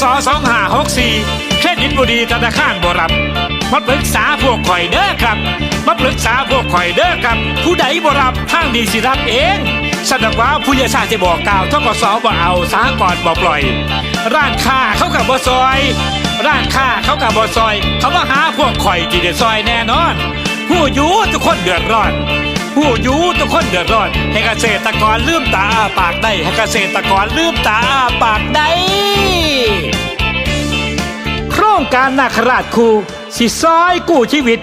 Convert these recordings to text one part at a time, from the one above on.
2564 เครดิตบุดีธนาคารบรับ มาปรึกษาพวกข่อยเด้อครับ มาปรึกษาพวกข่อยเด้อครับ ผู้ใดบรับทางดีสิรับเองสนักว่าผู้ยาชาติจะบอกกล่าวทกสบ่เอาสาก่อนบ่ปล่อย ร้านค้าเขากับบ่ซอย ร้านค้าเขากับบ่ซอย เขามาหาพวกข่อยที่เดือดซอยแน่นอน ผู้อยู่ทุกคนเดือดร้อนผู้อยู่ทุกคนเดือดร้อนให้เกษตรกรลืมตาปากได้ให้เกษตรกรลืมตาปากได้ การนาคราชครูสิซอยกู้ชีวิต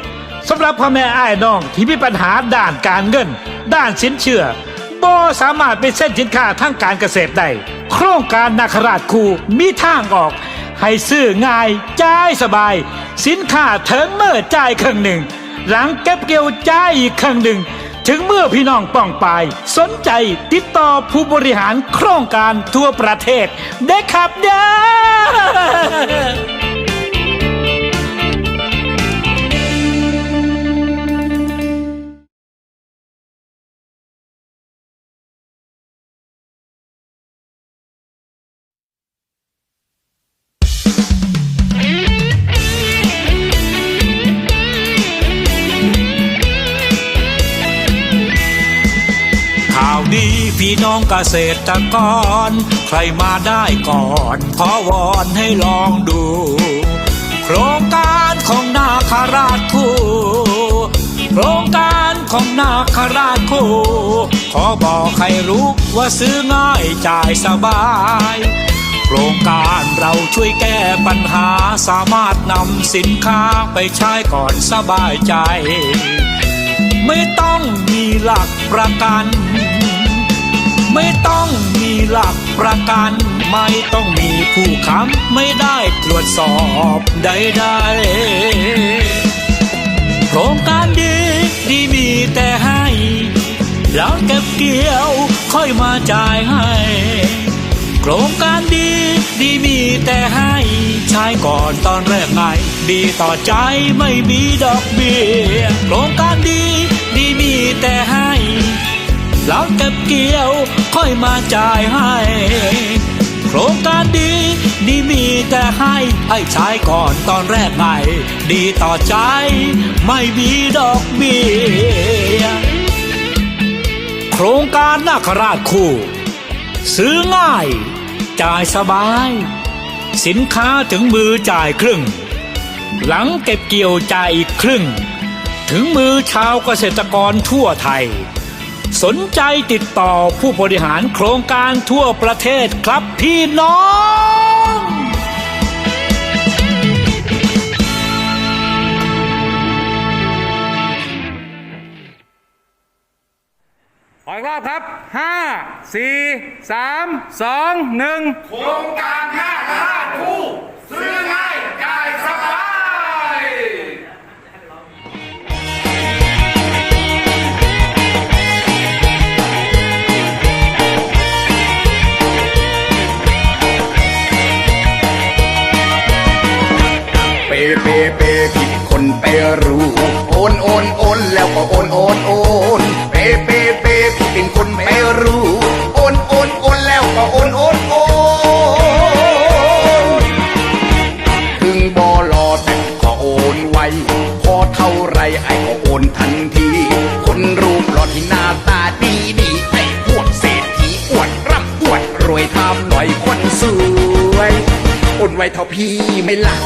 สำหรับพ่อแม่อ้ายน้องที่มีปัญหาด้านการเงิน ด้านสินเชื่อบ่สามารถเป็นเส้นสินค้าทางการเกษตรได้โครงการนาคราชครูมีทางออก ให้ซื้อง่ายจ่ายสบาย สินค้าเถิงเมื่อจ่ายครึ่งหนึ่ง หลังเก็บเกี่ยวจ่ายอีกครึ่งหนึ่ง ถึงเมื่อพี่น้องป้องปาย สนใจติดต่อผู้บริหารโครงการทั่วประเทศได้ครับเด้อ พี่น้องเกษตรกร ใครมาได้ก่อน ขอวอนให้ลองดู โครงการของนาคาราชคู่โครงการของนาคาราชคู่ขอบอกให้รู้ว่าซื้อง่ายจ่ายสบายโครงการเราช่วยแก้ปัญหาสามารถนำสินค้าไปใช้ก่อนสบายใจ ไม่ต้องมีหลักประกัน ไม่ต้องมีหลักประกัน ไม่ต้องมีผู้ค้ำไม่ได้ตรวจสอบใดๆโครงการดีดีมีแต่ให้หลังเก็บเกี่ยวค่อยมาจ่ายให้ โครงการดีดีมีแต่ให้ใช้ก่อนตอนแรกไงดีต่อใจไม่มีดอกเบี้ยโครงการดี หลังเก็บเกี่ยวค่อยมาจ่ายให้ โครงการดีดีมีแต่ให้ให้ใช้ก่อนตอนแรกไงดีต่อใจ ไม่มีดอกเบี้ยโครงการนาคราชคู่ ซื้อง่าย จ่ายสบาย สินค้าถึงมือจ่ายครึ่ง หลังเก็บเกี่ยวจ่ายอีกครึ่ง ถึงมือชาวเกษตรกรทั่วไทย สนใจติดต่อผู้บริหารโครงการทั่วประเทศครับพี่น้องขออีกรอบครับห้าสี่สามสองหนึ่งโครงการ เปเปเปผิดคนเปรู้โอนโอนโอนแล้วก็โอนโอนโอนเปเปเปผิดเป็นคนเปรู้โอนโอนโอนแล้วก็โอนโอนโอนถึงบอรอแต่ก็โอนไวพอเท่าไรไอ้ก็โอนทันที คนรูปหล่อที่หน้าตาดีดีไอ้พวกเศรษฐีอวดร่ำอวดรวยทำหน่อยคนสวยโอนไวเท่าพี่ไม่ล่ะ